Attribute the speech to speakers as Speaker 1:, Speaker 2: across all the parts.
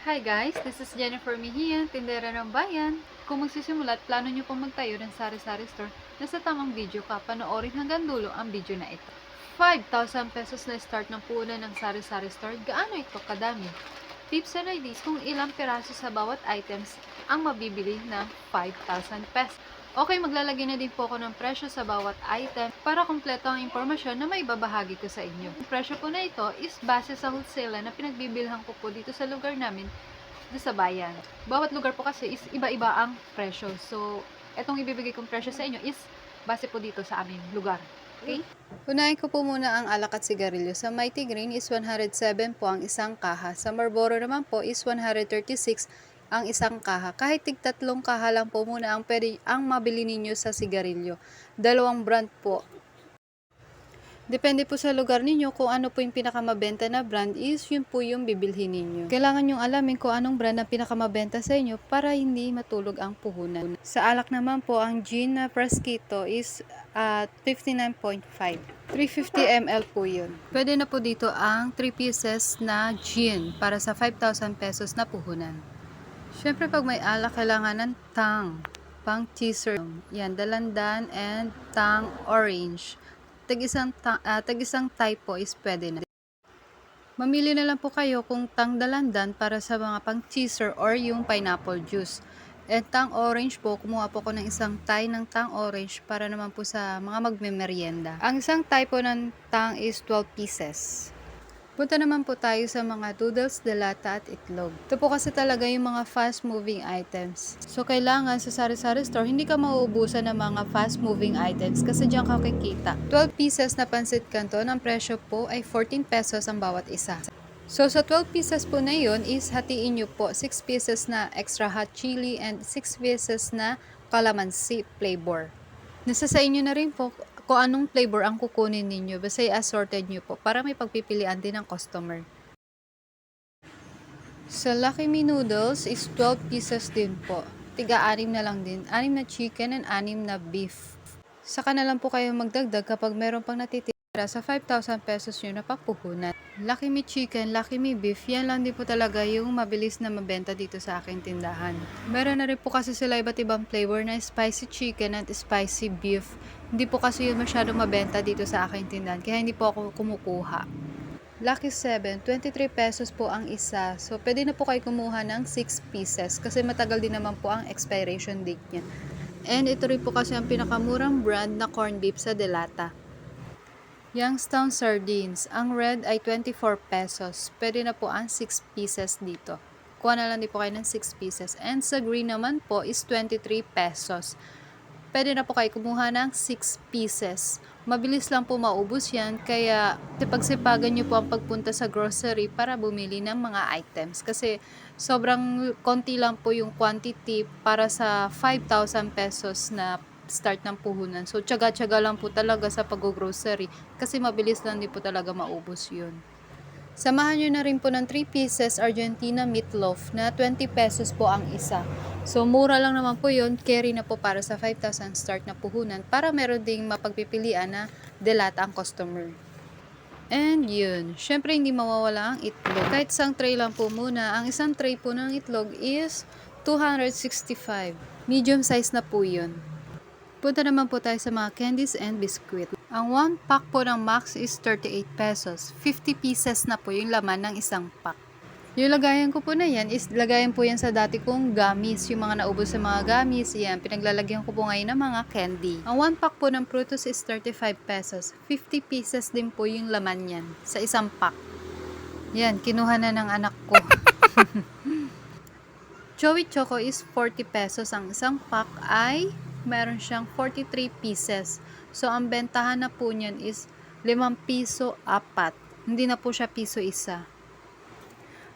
Speaker 1: Hi guys, this is Jennifer Mejia, tindera ng bayan. Kung magsisimula at plano nyo pong magtayo ng sari-sari store, nasa tamang video ka, panoorin hanggang dulo ang video na ito. 5,000 pesos na start ng puhunan ng sari-sari store, gaano ito kadami? Tips and ideas kung ilang piraso sa bawat items ang mabibili ng 5,000 pesos. Okay, maglalagay na din po ako ng presyo sa bawat item para kumpleto ang impormasyon na may babahagi ko sa inyo. Ang presyo po na ito is base sa wholesale na pinagbibilhan ko po dito sa lugar namin dito sa bayan. Bawat lugar po kasi is iba-iba ang presyo. So, etong ibibigay kong presyo sa inyo is base po dito sa aming lugar. Okay? Unahin ko po muna ang alak at sigarilyo. Sa Mighty Green is 107 po ang isang kaha. Sa Marlboro naman po is 136 ang isang kaha. Kahit tig tatlong kaha lang po muna ang, pwede, ang mabili ninyo sa sigarilyo. Dalawang brand po. Depende po sa lugar ninyo kung ano po yung pinakamabenta na brand is yun po yung bibilhin ninyo. Kailangan nyong alamin kung anong brand ang pinakamabenta sa inyo para hindi matulog ang puhunan. Sa alak naman po, ang gin na Fresquito is at 59.5. 350 ml po yun. Pwede na po dito ang 3 pieces na gin para sa 5,000 pesos na puhunan. Siyempre, pag may alak, kailangan ng tang, pang teaser. Yan, dalandan and tang orange. Tag-isang, ta- ah, tag-isang type po is pwede na. Mamili na lang po kayo kung tang dalandan para sa mga pang teaser or yung pineapple juice. And tang orange po, kumuha po ko ng isang tie ng tang orange para naman po sa mga magmemeryenda. Ang isang tie po ng tang is 12 pieces. Punta naman po tayo sa mga noodles, delata at itlog. Ito po kasi talaga yung mga fast moving items. So kailangan sa sari-sari store, hindi ka mauubusan ng mga fast moving items kasi diyan ka kikita. 12 pieces na pansit canton, ang presyo po ay 14 pesos ang bawat isa. So sa 12 pieces po na yun is hatiin nyo po 6 pieces na extra hot chili and 6 pieces na calamansi flavor. Nasa sa inyo na rin po kung anong flavor ang kukunin ninyo. Basta i-assorted nyo po para may pagpipilian din ng customer. Sa Lucky Me Noodles is 12 pieces din po. Tiga-anim na lang din. Anim na chicken and anim na beef. Saka na lang po kayo magdagdag kapag meron pang natitira sa 5,000 pesos nyo na papuhunan. Lucky Me Chicken, Lucky Me Beef, yan lang din po talaga yung mabilis na mabenta dito sa aking tindahan. Meron na rin po kasi sila iba't ibang flavor na spicy chicken at spicy beef. Hindi po kasi yun masyado mabenta dito sa aking tindahan, kaya hindi po ako kumukuha. Lucky 7, 23 pesos po ang isa. So, pwede na po kayo kumuha ng 6 pieces kasi matagal din naman po ang expiration date niya. And ito rin po kasi ang pinakamurang brand na corned beef sa Delata. Youngstown Sardines. Ang red ay 24 pesos. Pwede na po ang 6 pieces dito. Kuha na lang din po kayo ng 6 pieces. And sa green naman po is 23 pesos. Pwede na po kayo kumuha ng 6 pieces. Mabilis lang po maubos yan. Kaya pagsipagan nyo po ang pagpunta sa grocery para bumili ng mga items. Kasi sobrang konti lang po yung quantity para sa 5,000 pesos na start ng puhunan. So, tsaga-tsaga lang po talaga sa pag-grocery kasi mabilis lang din po talaga maubos yun. Samahan nyo na rin po ng 3 pieces Argentina meatloaf na 20 pesos po ang isa. So, mura lang naman po yun. Carry na po para sa 5,000 start na puhunan para meron ding mapagpipilian na delata ang customer. And yun, syempre hindi mawawala ang itlog. Kahit isang tray lang po muna, ang isang tray po ng itlog is 265. Medium size na po yun. Punta naman po tayo sa mga candies and biscuit. Ang one pack po ng Max is 38 pesos. 50 pieces na po yung laman ng isang pack. Yung lagayan ko po na yan is lagayan po yan sa dati kong gummies. Yung mga naubos sa mga gummies, yan. Pinaglalagyan ko po ngayon ng mga candy. Ang one pack po ng Frutos is 35 pesos. 50 pieces din po yung laman yan sa isang pack. Yan, kinuha na ng anak ko. Joey Choco is 40 pesos. Ang isang pack ay meron siyang 43 pieces. So, ang bentahan na po niyan is 5 piso apat. Hindi na po siya piso isa.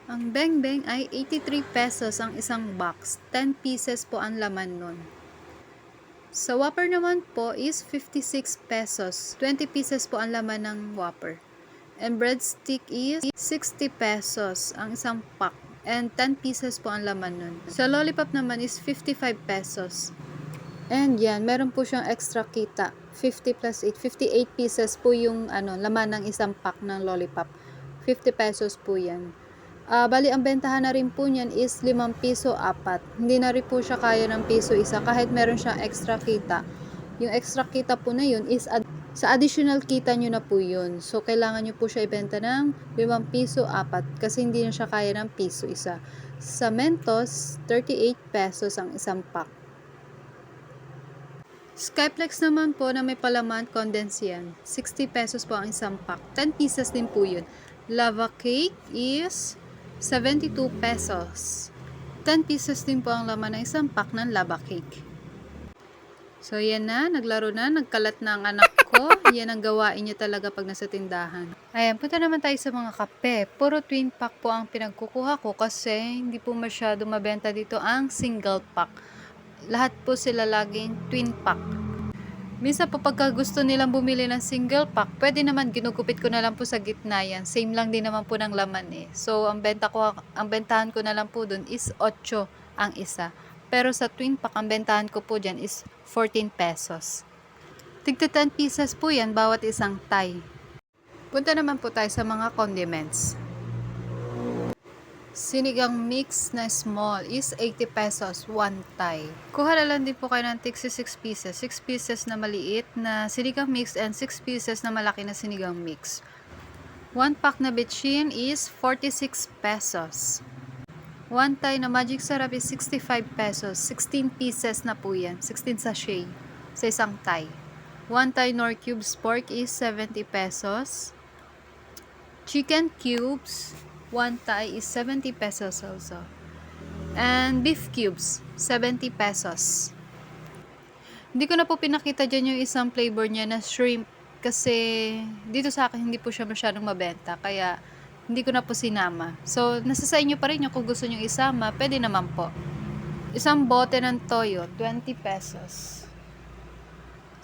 Speaker 1: Ang Beng Beng ay 83 pesos ang isang box. 10 pieces po ang laman nun. Sa Whopper naman po is 56 pesos. 20 pieces po ang laman ng Whopper. And breadstick is 60 pesos ang isang pack. And 10 pieces po ang laman nun. Sa lollipop naman is 55 pesos. And yan, meron po siyang extra kita. 50 plus 8. 58 pieces po yung ano, laman ng isang pack ng lollipop. 50 pesos po yan. Ah, bali, ang bentahan na rin po niyan is 5 piso apat. Hindi na rin po siya kaya ng piso isa kahit meron siyang extra kita. Yung extra kita po na yun is ad- sa additional kita nyo na po yun. So, kailangan nyo po siya ibenta ng 5 piso apat kasi hindi na siya kaya ng piso isa. Sa Mentos, 38 pesos ang isang pack. Skyplex naman po na may palaman condensed yan. 60 pesos po ang isang pack. 10 pieces din po yun. Lava cake is 72 pesos. 10 pieces din po ang laman ng isang pack ng lava cake. So, yan na. Naglaro na. Nagkalat na ang anak ko. yan ang gawain niya talaga pag nasa tindahan. Ayan, punta naman tayo sa mga kape. Puro twin pack po ang pinagkukuha ko kasi hindi po masyado mabenta dito ang single pack. Lahat po sila laging twin pack. Minsan po pagka gusto nilang bumili ng single pack, pwede naman ginugupit ko na lang po sa gitna yan. Same lang din naman po ng laman eh. So, ang benta ko, ang bentahan ko na lang po dun is 8 ang isa. Pero sa twin pack, ang bentahan ko po dyan is 14 pesos. Tigta 10 pieces po yan bawat isang Thai. Punta naman po tayo sa mga condiments. Sinigang mix na small is 80 pesos, 1 Thai. Kuha na lang din po kayo ng tig 6 pieces. 6 pieces na maliit na sinigang mix and 6 pieces na malaki na sinigang mix. 1 pack na betchin is 46 pesos. 1 Thai na magic sarap is 65 pesos. 16 pieces na po yan. 16 sachet sa isang Thai. 1 Thai nor cubes pork is 70 pesos. Chicken cubes, 1 Thai is 70 pesos also. And beef cubes, 70 pesos. Hindi ko na po pinakita dyan yung isang flavor niya na shrimp kasi dito sa akin hindi po siya masyadong mabenta kaya hindi ko na po sinama. So, nasa sa inyo pa rin yung kung gusto nyo isama, pwede naman po. Isang bote ng toyo, 20 pesos.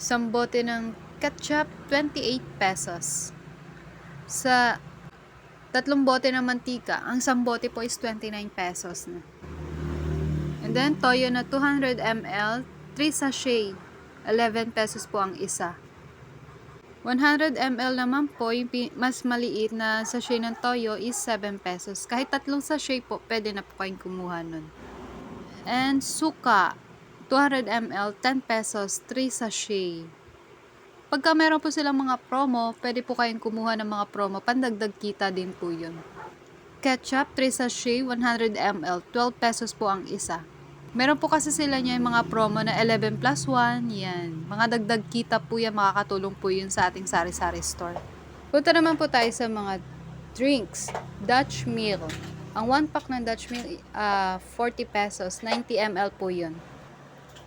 Speaker 1: Isang bote ng ketchup, 28 pesos. Sa tatlong bote ng mantika, ang isang bote po is 29 pesos na. And then, toyo na 200 ml, 3 sachet, 11 pesos po ang isa. 100 ml naman po, yung mas maliit na sachet ng toyo is 7 pesos. Kahit tatlong sachet po, pwede na po kayong kumuha nun. And suka, 200 ml, 10 pesos, 3 sachet. Pagka meron po silang mga promo, pwede po kayong kumuha ng mga promo. Pandagdag kita din po yun. Ketchup, 3 sachet, 100 ml, 12 pesos po ang isa. Meron po kasi sila niya yung mga promo na 11 plus 1, yan. Mga dagdag kita po yan, makakatulong po yun sa ating sari-sari store. Punta naman po tayo sa mga drinks. Dutch Mill. Ang 1 pack ng Dutch Mill, ah, 40 pesos, 90 ml po yun.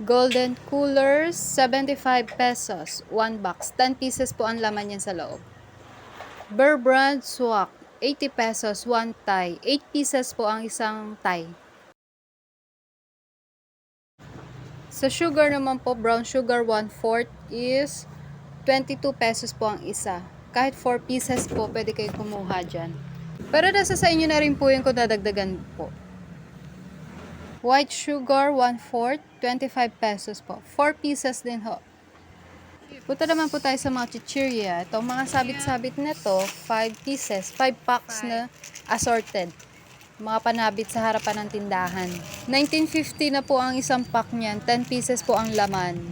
Speaker 1: Golden Coolers, 75 pesos, 1 box. 10 pieces po ang laman yan sa loob. Burr Brand Swak, 80 pesos, 1 Thai. 8 pieces po ang isang Thai. Sa sugar naman po, brown sugar 1/4 is 22 pesos po ang isa. Kahit 4 pieces po, pwede kayo kumuha dyan. Pero nasa sa inyo na rin po yung kung dadagdagan po. White sugar 1/4, 25 pesos po. 4 pieces din ho. Punta naman po tayo sa mga chichirya. Ito, mga sabit-sabit na to, 5 pieces, 5 packs na assorted. Mga panabit sa harapan ng tindahan. 1950 na po ang isang pack niyan, 10 pieces po ang laman.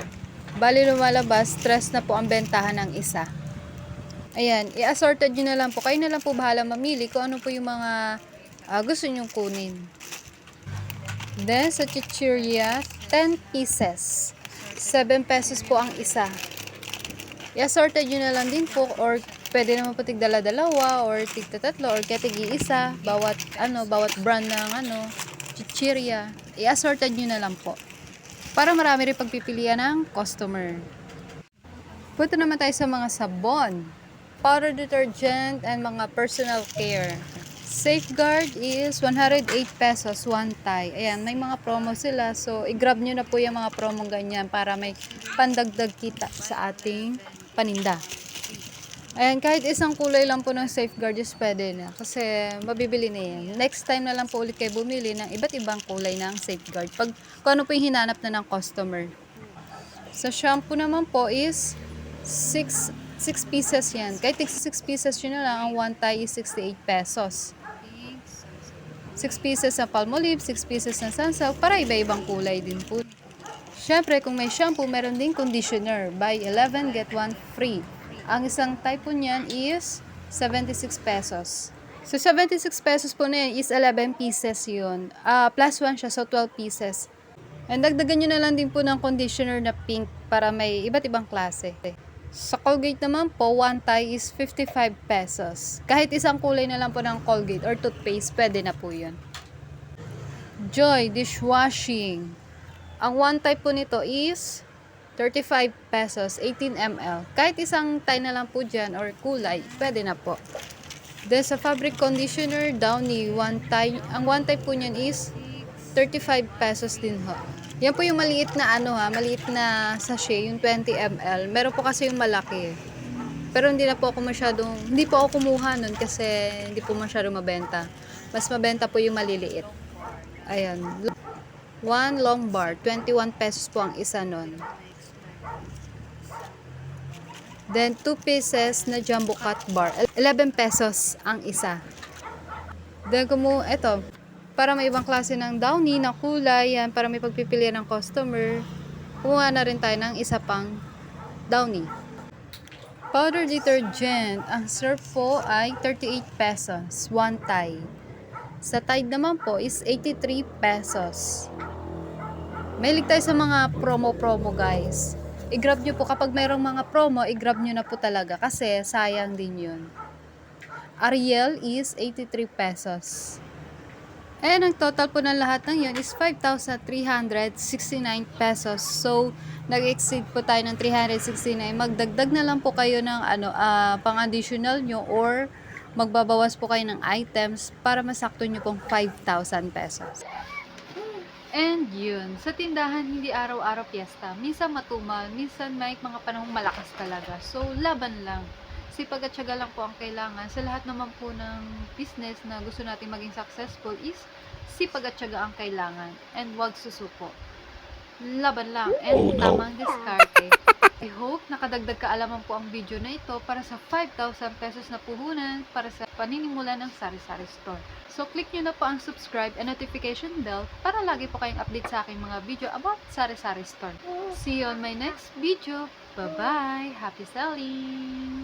Speaker 1: Bali lumalabas, stress na po ang bentahan ng isa. Ayan, i-assorted nyo na lang po. Kayo na lang po bahala mamili kung ano po yung mga ah, gusto nyong kunin. Then, sa chichirya, 10 pieces. 7 pesos po ang isa. I-assorted nyo na lang din po or pwede naman po tigdala-dalawa or tigtatatlo or kaya tig-iisa. Bawat, ano, bawat brand ng ano, chichirya. I-assorted nyo na lang po. Para marami rin pagpipilian ng customer. Punta naman tayo sa mga sabon, powder detergent, and mga personal care. Safeguard is 108 pesos, one Thai. Ayan, may mga promo sila. So, i-grab nyo na po yung mga promo ganyan para may pandagdag kita sa ating paninda. Ayan, kahit isang kulay lang po ng safeguard is pwede na. Kasi mabibili na yan. Next time na lang po ulit kayo bumili ng iba't ibang kulay ng safeguard. Pag kung ano po yung hinanap na ng customer. Sa shampoo naman po is 6 6 pieces yan. Kahit 6 pieces yun na lang, ang one tie is 68 pesos. 6 pieces na palmolive, 6 pieces na sansaw, para iba-ibang kulay din po. Siyempre, kung may shampoo, meron din conditioner. Buy 11, get 1 free. Ang isang type po niyan is 76 pesos. So, 76 pesos po na yan is 11 pieces yun. Ah, plus 1 siya, so 12 pieces. And dagdagan nyo na lang din po ng conditioner na pink para may iba't ibang klase. Sa Colgate naman po, one tie is 55 pesos. Kahit isang kulay na lang po ng Colgate or toothpaste, pwede na po yun. Joy Dishwashing. Ang one type po nito is 35 pesos, 18 ml. Kahit isang tie na lang po dyan or kulay, pwede na po. Then sa fabric conditioner, Downy, one tie, ang one type po niyan is 35 pesos din ho. Yan po yung maliit na ano ha, maliit na sachet, yung 20 ml. Meron po kasi yung malaki. Pero hindi na po ako masyadong, hindi po ako kumuha nun kasi hindi po masyadong mabenta. Mas mabenta po yung maliliit. Ayan. One long bar, 21 pesos po ang isa nun. Then, 2 pieces na jumbo cut bar. 11 pesos ang isa. Then, kumu, eto, para may ibang klase ng downy na kulay, yan, para may pagpipilian ng customer, kumuha na rin tayo ng isa pang downy. Powder detergent, ang serve po ay 38 pesos, one tie. Sa Tide naman po is 83 pesos. May tayo sa mga promo-promo guys. I-grab nyo po kapag mayroong mga promo, i-grab nyo na po talaga kasi sayang din yun. Ariel is 83 pesos. And ang total po ng lahat ng yun is 5,369 pesos. So, nag-exceed po tayo ng 369. Magdagdag na lang po kayo ng ano, ah, pang-additional nyo or magbabawas po kayo ng items para masakto nyo pong 5,000 pesos. And yun, sa tindahan hindi araw-araw piyesta. Minsan matumal, minsan may mga panahong malakas talaga. So, laban lang. Sipag at syaga lang po ang kailangan. Sa lahat naman po ng business na gusto natin maging successful is sipag at syaga ang kailangan. And wag susuko. Laban lang. And tamang diskarte. I hope nakadagdag kaalaman po ang video na ito para sa 5,000 pesos na puhunan para sa paninimula ng Sari-Sari Store. So, click nyo na po ang subscribe and notification bell para lagi po kayong update sa aking mga video about Sari-Sari Store. See you on my next video. Bye-bye! Happy selling!